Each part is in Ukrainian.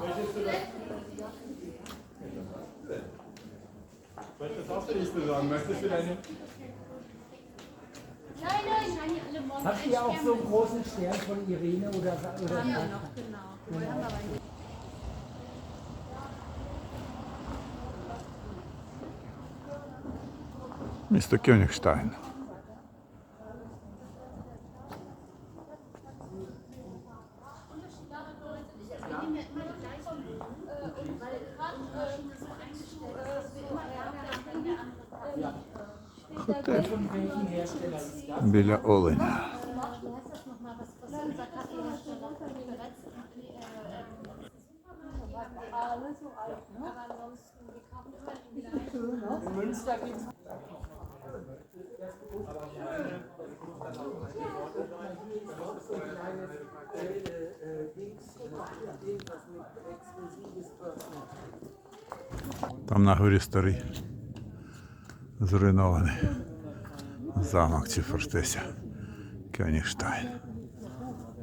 Möchtest du das? Möchtest du auch nicht so sagen? Möchtest du deine. Nein, nein, alle morgen. Habt ihr auch so einen großen Stern von Irene oder oder? Noch, genau. Wir. Mr. Königstein. Exklusives Personal. Там на горі старий зруйнований замок чи фортеця Кьонігштайн.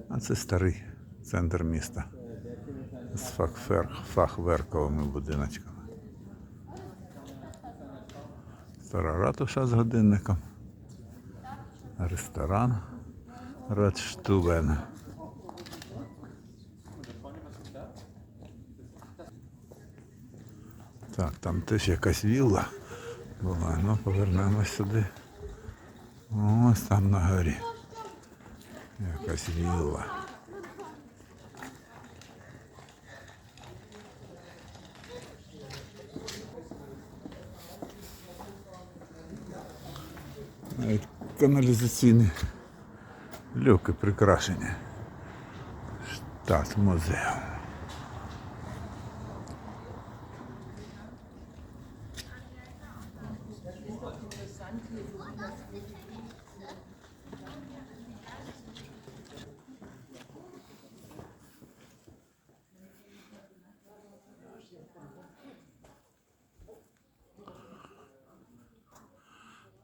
А це старий центр міста з фахверковими будиночками. Стара ратуша з годинником. Ресторан Радштубен. Так, там теж якась вілла була. Ну, повернемось сюди. Ось там на горі. Якась вілла. Навіть каналізаційні люки прикрашені. Штат музею.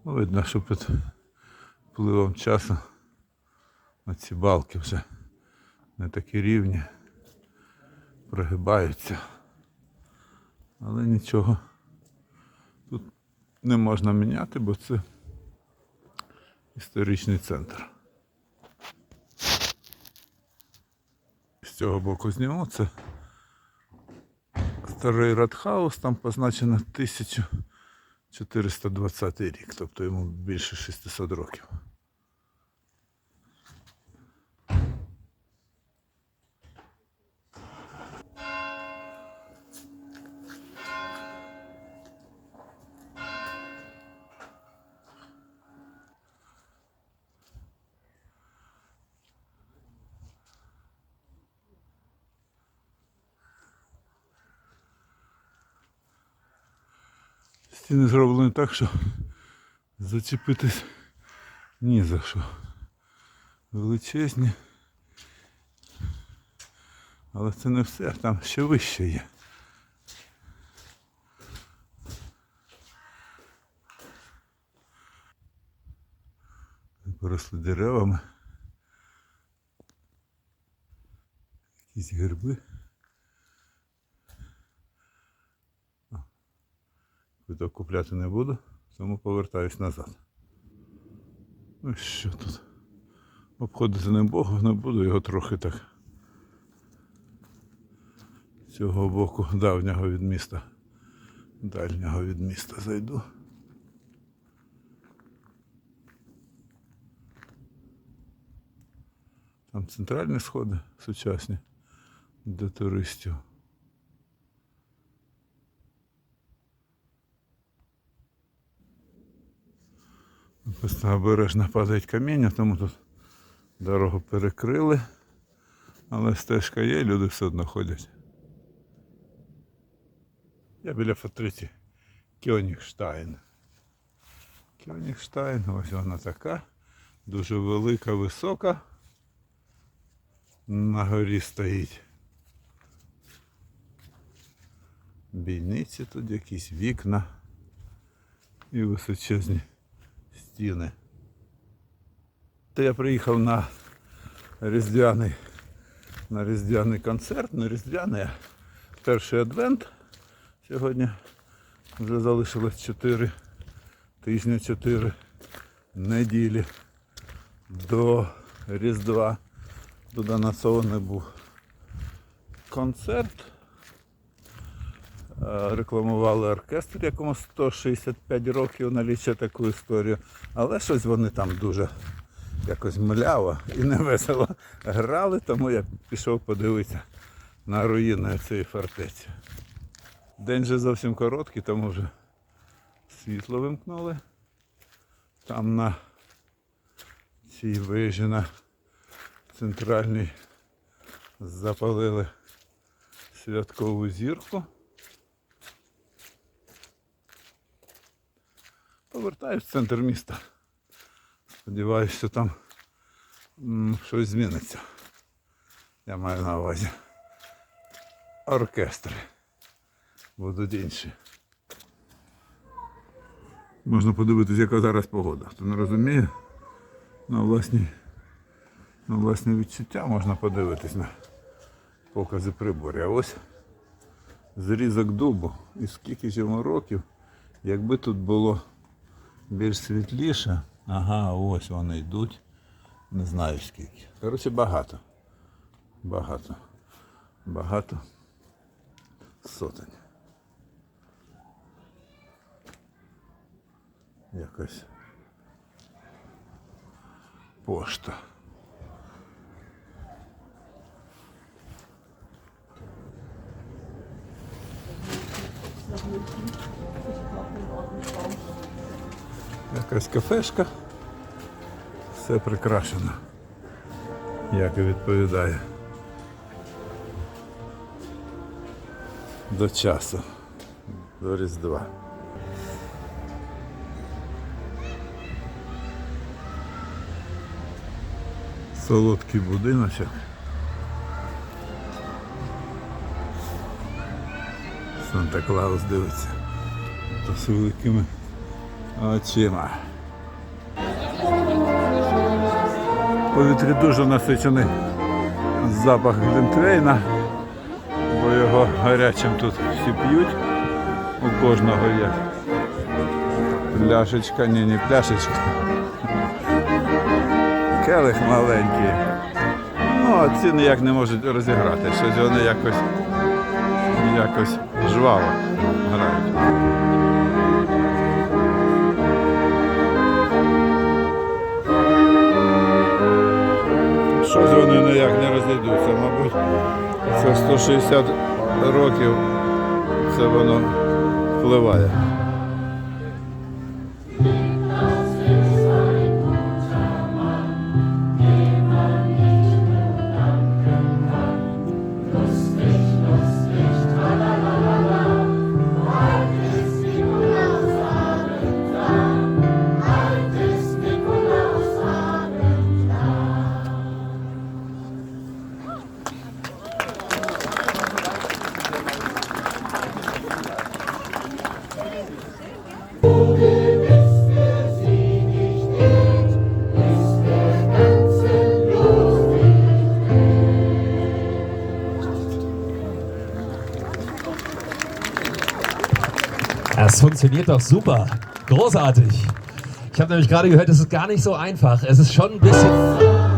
Ну, Видно, що під впливом часу ці балки вже не такі рівні, прогибаються. Але нічого тут не можна міняти, бо це історичний центр. З цього боку зніму це старий Радхаус, там позначено 1420 рік, тобто йому більше 600 років. Стіни зроблені так, що зачепитись ні за що. Величезні. Але це не все, там ще вище є. Поросли деревами. Якісь герби. Квиток купляти не буду, тому повертаюсь назад. Ну що тут? Обходити не Богу, не буду його трохи так. Цього боку давнього від міста. Дальнього від міста зайду. Там центральні сходи сучасні для туристів. Просто обережно падають каміння, тому тут дорогу перекрили. Але стежка є, люди все одно ходять. Я біля фортеці Кьонігштайн. Кьонігштайн, ось вона така. Дуже велика, висока. На горі стоїть. Бійниці тут якісь вікна і височезні стіни. То я приїхав на різдвяний на різдвяний концерт, на різдвяний перший адвент. Сьогодні вже залишилось 4 тижні, 4 неділі до Різдва. Тут анонсований був концерт. Е, Рекламували оркестр, якому 165 років налічує таку історію. Але щось вони там дуже якось мляво і невесело грали, тому я пішов подивитися на руїни цієї фортеці. День же зовсім короткий, тому вже світло вимкнули. Там на цій вежі на центральній запалили святкову зірку. Повертаюсь в центр міста. Сподіваюсь, що там щось зміниться. Я маю на увазі. Оркестри будуть інші. Можна подивитися, яка зараз погода. Хто не розуміє, на власні, на власні відчуття можна подивитись на покази приборів. А ось зрізок дубу. І скільки ж йому років, якби тут було більш світліше. Ага, ось вони йдуть. Не знаю скільки. Коротше, багато. Багато. Багато сотень. Якась пошта. Якась кафешка. Все прикрашено. Як і відповідає. До часу. До Різдва. Солодкий будиночок. Санта Клаус дивиться. З великими очима. Повітрі дуже насичений запах глінтвейна, бо його гарячим тут всі п'ють. У кожного є пляшечка, ні, не пляшечка. Келих маленький. Ну, а ці ніяк не можуть розіграти. Щось вони якось, якось жваво грають. Це 160 років це воно впливає. Es funktioniert doch super. Großartig. Ich habe nämlich gerade gehört, es ist gar nicht so einfach. Es ist schon ein bisschen.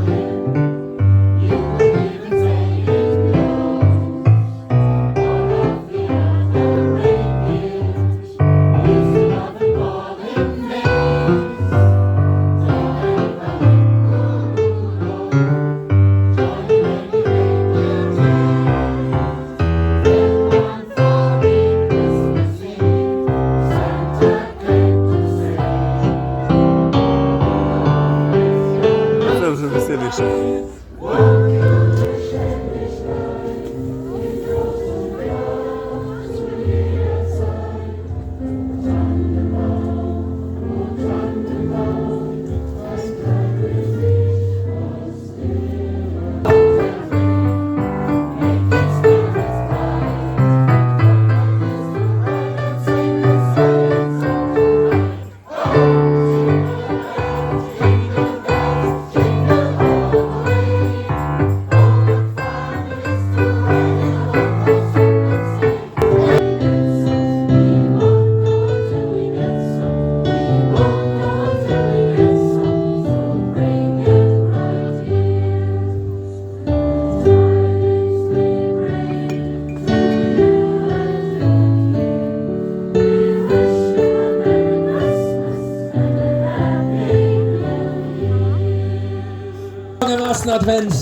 Advent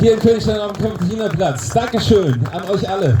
hier in Königstein am Campesinerplatz. Dankeschön an euch alle.